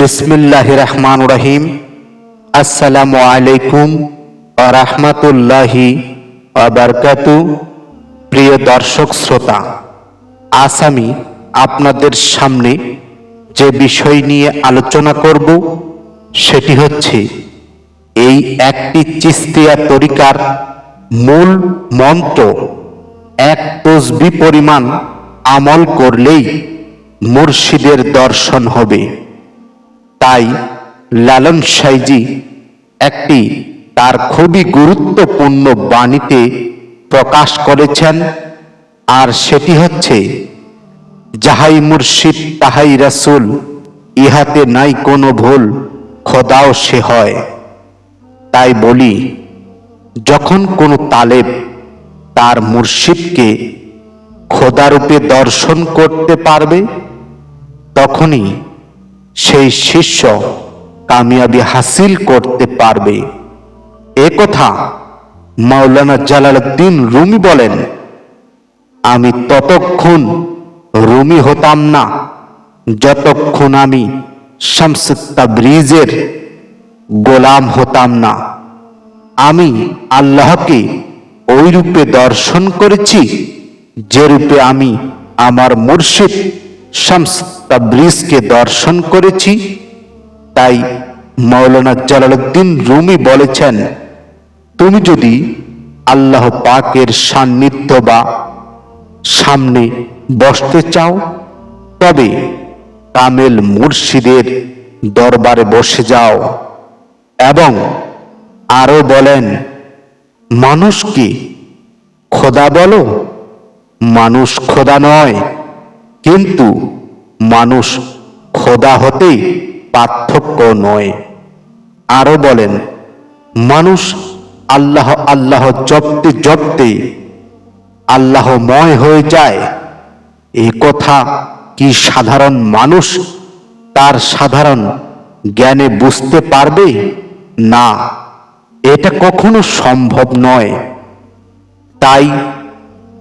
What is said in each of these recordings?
বিসমিল্লাহ রহমান রহিম। আসসালামু আলাইকুম রহমতুল্লাহি আবরকাতু প্রিয় দর্শক শ্রোতা, আজ আমি আপনাদের সামনে যে বিষয় নিয়ে আলোচনা করব, সেটি হচ্ছে এই একটি চিস্তিয়া তরিকার মূল মন্ত্র, এক তসবি পরিমাণ আমল করলেই মুর্শিদের দর্শন হবে। তাই লালন সাইজি একটি তার খুবই গুরুত্বপূর্ণ বাণীতে প্রকাশ করেছেন, আর সেটি হচ্ছে, যাহাই মুর্শিদ তাহাই রাসুল, ইহাতে নাই কোনো ভুল, খোদাও সে হয়। তাই বলি, যখন কোনো তালেব তার মুর্শিদকে খোদারূপে দর্শন করতে পারবে, তখনই সেই শিষ্য কামিয়াবি হাসিল করতে পারবে। এ কথা মাওলানা জালালউদ্দিন রুমি বলেন, আমি ততক্ষণ রুমি হতাম না। যতক্ষণ আমি শামসুত্তা ব্রিজের গোলাম হতাম না। আমি আল্লাহকে ওই রূপে দর্শন করেছি, যে রূপে আমি আমার মুর্শিদ শামস তাবরিজকে দর্শন করেছি। তাই মৌলানা জালালউদ্দিন রুমি বলেছেন, তুমি যদি আল্লাহ পাকের সান্নিধ্য বা সামনে বসতে চাও, তবে কামেল মুর্শিদের দরবারে বসে যাও। এবং আরও বলেন, মানুষকে খোদা বলো, মানুষ খোদা নয়। কিন্তু মানুষ খোদা হতে পার্থক্য নয়। আরও বলেন, মানুষ আল্লাহ আল্লাহ জপতে জপতে আল্লাহময় হয়ে যায়। এ কথা কি সাধারণ মানুষ তার সাধারণ জ্ঞানে বুঝতে পারবে? না, এটা কখনো সম্ভব নয়। তাই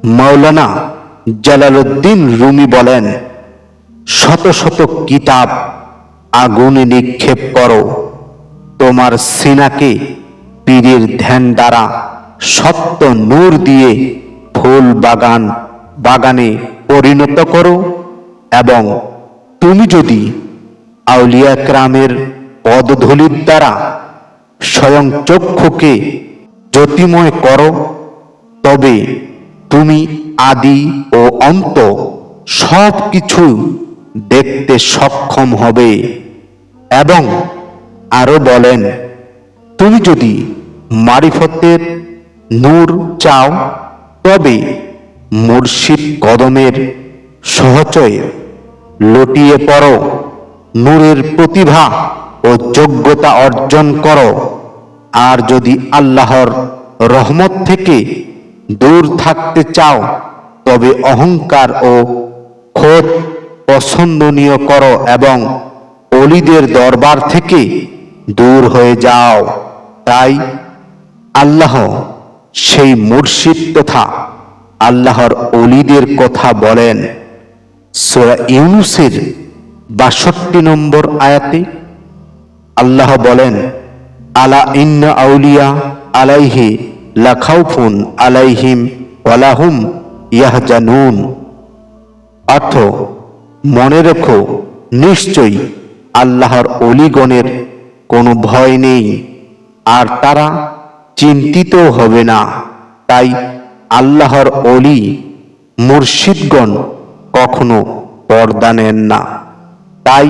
মৌলানা জালালউদ্দিন রুমি বলেন, শত শত কিতাব আগুনে নিক্ষেপ করো। তোমার সিনাকে পীরের ধ্যান দ্বারা সত্য নূর দিয়ে ফুল বাগান, বাগানে পরিণত করো এবং তুমি যদি আউলিয়া ক্রামের পদধূলির দ্বারা স্বয়ং চক্ষুকে জ্যোতিময় করো, তবে তুমি আদি ও অন্ত সব কিছু দেখতে সক্ষম হবে। এবং আরও বলেন, তুমি যদি মারিফতের নূর চাও, তবে মুর্শিদ কদমের সহচয়ে লটিয়ে পড়ো, নূরের প্রতিভা ও যোগ্যতা অর্জন করো। আর যদি আল্লাহর রহমত থেকে দূর থাকতে চাও তবে অহংকার ও খোদ পছন্দনীয় করো এবং অলিদের দরবার থেকে দূর হয়ে যাও। তাই আল্লাহ সেই মুর্শিদ তথা আল্লাহর অলিদের কথা বলেন। সোরা ইউনুসের বাষট্টি নম্বর আয়াতে আল্লাহ বলেন, আলা ইন্না আউলিয়া আলাইহি লাখাউফুন আলাইহিম ওয়ালাহুম ইয়াহজানুন। অর্থ, মনে রেখো, নিশ্চয়ই আল্লাহর অলিগণের কোনো ভয় নেই, আর তারা চিন্তিত হবে না। তাই আল্লাহর অলি, মুর্শিদগণ কখনো পর্দা নেন না। তাই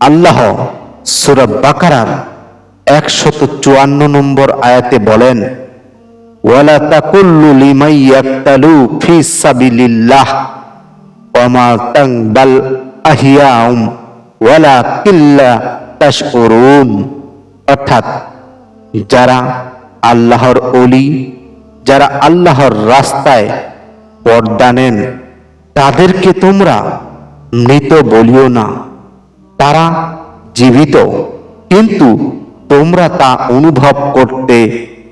আল্লাহ সুরব বাকারার একশত চুয়ান্ন নম্বর আয়াতে বলেন ওয়ালা তাকুল্লু লিমাই ইয়াক্তালু ফি সাবিলিল্লাহ ওয়ামা তাংবাল আহিয়াউম, ওয়ালা কিল্লা তাশউরুন অর্থাৎ যারা আল্লাহর অলি যারা আল্লাহর রাস্তায় পর্দা নেন, তাদেরকে তোমরা মৃত বলিও না। তারা জীবিত, কিন্তু তোমরা তা অনুভব করতে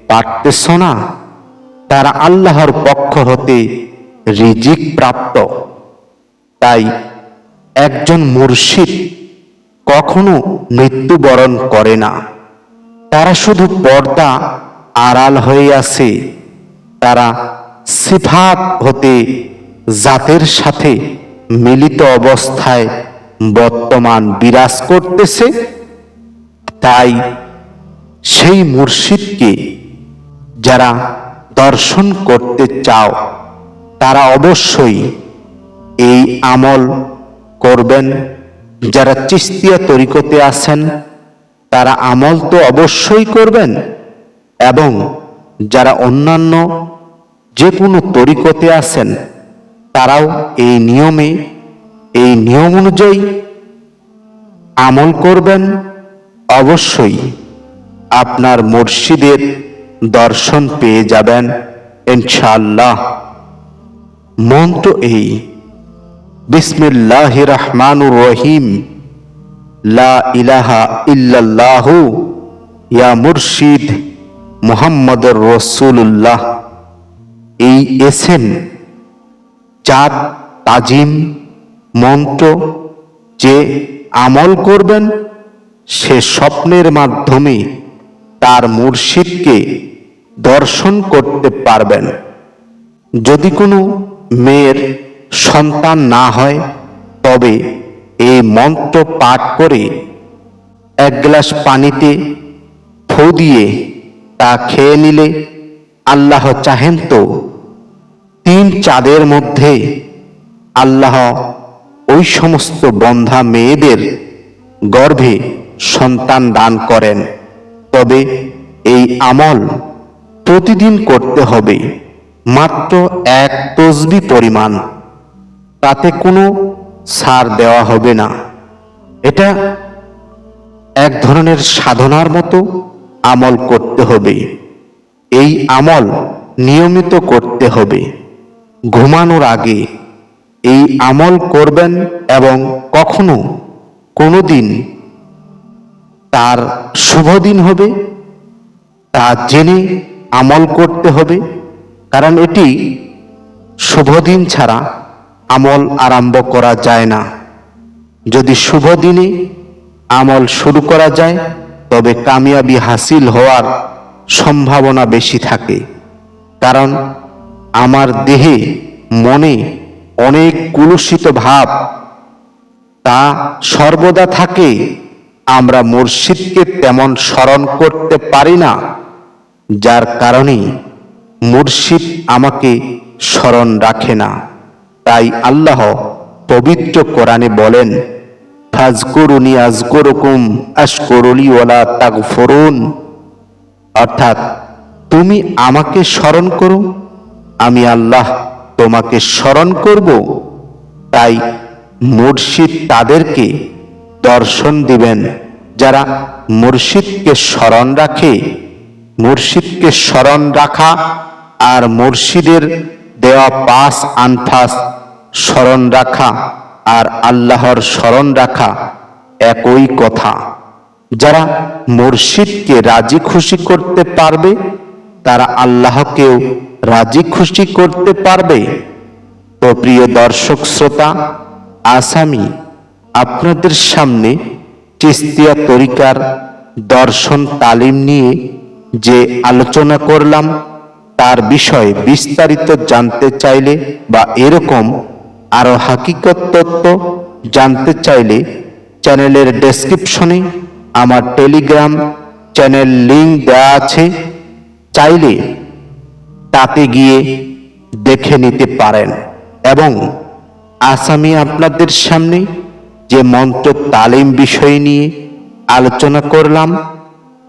পারতেছ না? তারা আল্লাহর পক্ষ হতে রিজিক প্রাপ্ত। তাই একজন মুর্শিদ কখনো মৃত্যুবরণ করে না। তারা শুধু পর্দা আড়াল হয়ে আছে। তারা সিফাত হতে জাতের সাথে মিলিত অবস্থায় বর্তমান বিরাজ করতেছে। তাই সেই মুর্শিদকে যারা দর্শন করতে চাও, তারা অবশ্যই এই আমল করবেন। যারা চিস্তিয়া তরিকতে আছেন, তারা আমল তো অবশ্যই করবেন এবং যারা অন্যান্য যে কোনো তরিকতে আছেন, তারাও এই নিয়মে, এই নিয়ম অনুযায়ী আমল করবেন। অবশ্যই আপনার মুর্শিদের দর্শন পেয়ে যাবেন, ইনশাআল্লাহ। মন্ত্র এই। বিসমিল্লাহ রহমানুর রহিম। লা ইলাহা ইল্লাল্লাহু। ইয়া মুর্শিদ মুহাম্মদুর রসুল্লাহ এই এসেন চাঁদ তাজিম, মন্ত্র যে আমল করবেন, সে স্বপ্নের মাধ্যমে তার মুর্শিদকে দর্শন করতে পারবেন। যদি কোনো মেয়ের সন্তান না হয়, তবে এই মন্ত্র পাঠ করে এক গ্লাস পানিতে ফু দিয়ে তা খেয়ে নিলে আল্লাহ চাহেন তো তিন চাঁদের মধ্যে আল্লাহ ওই সমস্ত বন্ধা মেয়েদের গর্ভে সন্তান দান করেন। তবে এই আমল প্রতিদিন করতে হবে। মাত্র এক তসবি পরিমাণ। তাতে কোনো সার দেওয়া হবে না। এটা এক ধরনের সাধনার মতো আমল করতে হবে। এই আমল নিয়মিত করতে হবে। ঘুমানোর আগে এই আমল করবেন এবং কখনো কোনো দিন তার শুভ দিন হবে। তা জেনে আমল করতে হবে, কারণ এটি শুভ দিন ছাড়া আমল আরম্ভ করা যায় না। যদি শুভ দিনে আমল শুরু করা যায়, তবে কামিয়াবি হাসিল হওয়ার সম্ভাবনা বেশি থাকে, কারণ আমার দেহে, মনে অনেক কুলুষিত ভাব, তা সর্বদা থাকে, আমরা মুর্শিদকে তেমন স্মরণ করতে পারি না। যার কারণে মুর্শিদ আমাকে স্মরণ রাখে না। তাই আল্লাহ পবিত্র কোরআনে বলেন, ফাজকুরুনি আজকুরুকুম আশকুরুলি ওয়ালা তাগফুরুন। অর্থাৎ, তুমি আমাকে স্মরণ করো, আমি আল্লাহ তোমাকে স্মরণ করব। তাই মুর্শিদ তাদেরকে দর্শন দিবেন, যারা মুর্শিদকে স্মরণ রাখে। মুর্শিদকে স্মরণ রাখা আর মুর্শিদের দেওয়া পাস আনফাস স্মরণ রাখা আর আল্লাহর স্মরণ রাখা একই কথা। যারা মুর্শিদকে রাজি খুশি করতে পারবে, তারা আল্লাহকেও রাজি খুশি করতে পারবে। তো প্রিয় দর্শক শ্রোতা আসামি আপনাদের সামনে চিস্তিয়া তরিকার দর্শন তালিম নিয়ে যে আলোচনা করলাম, তার বিষয়ে বিস্তারিত জানতে চাইলে বা এরকম আরও হাকিকত তত্ত্ব জানতে চাইলে চ্যানেলের ডেসক্রিপশনে আমার টেলিগ্রাম চ্যানেল লিংক দেওয়া আছে। চাইলে তাতে গিয়ে দেখে নিতে পারেন এবং আসামি আপনাদের সামনে যে মন্ত্র তালিম বিষয় নিয়ে আলোচনা করলাম,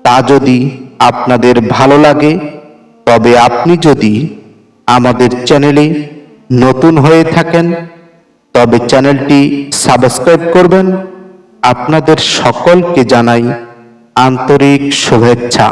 তা যদি আপনাদের ভালো লাগে, তবে আপনি যদি আমাদের চ্যানেলে নতুন হয়ে থাকেন, তবে চ্যানেলটি সাবস্ক্রাইব করবেন। আপনাদের সকলকে জানাই আন্তরিক শুভেচ্ছা।